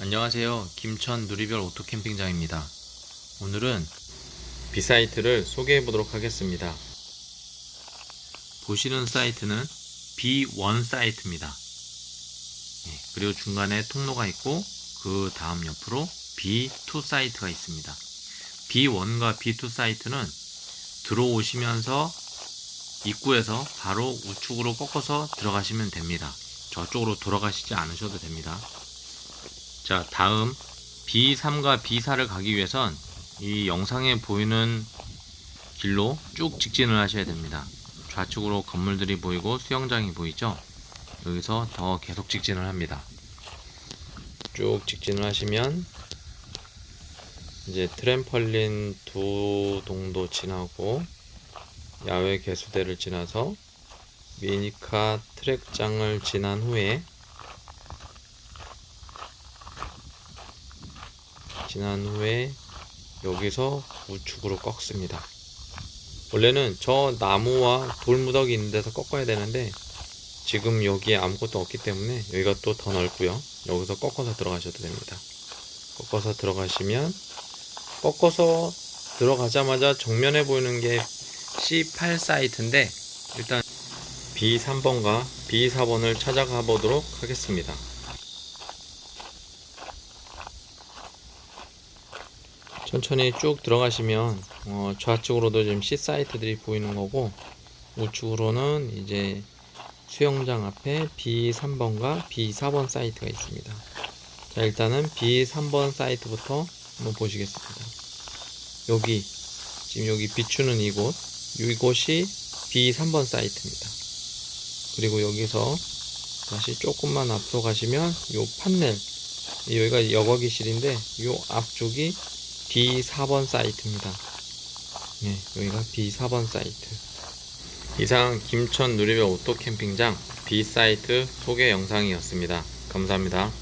안녕하세요. 김천 누리별 오토캠핑장입니다. 오늘은 B사이트를 소개해 보도록 하겠습니다. 보시는 사이트는 B1 사이트입니다. 예, 그리고 중간에 통로가 있고 그 다음 옆으로 B2 사이트가 있습니다. B1과 B2 사이트는 들어오시면서 입구에서 바로 우측으로 꺾어서 들어가시면 됩니다. 저쪽으로 돌아가시지 않으셔도 됩니다. 자, 다음 B3과 B4를 가기 위해선 이 영상에 보이는 길로 쭉 직진을 하셔야 됩니다. 좌측으로 건물들이 보이고 수영장이 보이죠? 여기서 더 계속 직진을 합니다. 쭉 직진을 하시면 이제 트램펄린 두 동도 지나고 야외 개수대를 지나서 미니카 트랙장을 지난 후에 지난 후에 여기서 우측으로 꺾습니다. 원래는 저 나무와 돌무더기 있는 데서 꺾어야 되는데 지금 여기에 아무것도 없기 때문에 여기가 또 더 넓고요. 여기서 꺾어서 들어가셔도 됩니다. 꺾어서 들어가시면 꺾어서 들어가자마자 정면에 보이는 게 C8 사이트인데 일단 B3번과 B4번을 찾아가 보도록 하겠습니다. 천천히 쭉 들어가시면 어, 좌측으로도 지금 C 사이트들이 보이는 거고 우측으로는 이제 수영장 앞에 B3번과 B4번 사이트가 있습니다. 자 일단은 B3번 사이트부터 한번 보시겠습니다. 여기 지금 여기 비추는 이곳 이곳이 B3번 사이트입니다. 그리고 여기서 다시 조금만 앞으로 가시면 요 판넬 여기가 여과기실인데 요 앞쪽이 B4번 사이트입니다. 네, 여기가 B4번 사이트. 이상 김천 누리별 오토 캠핑장 B 사이트 소개 영상이었습니다. 감사합니다.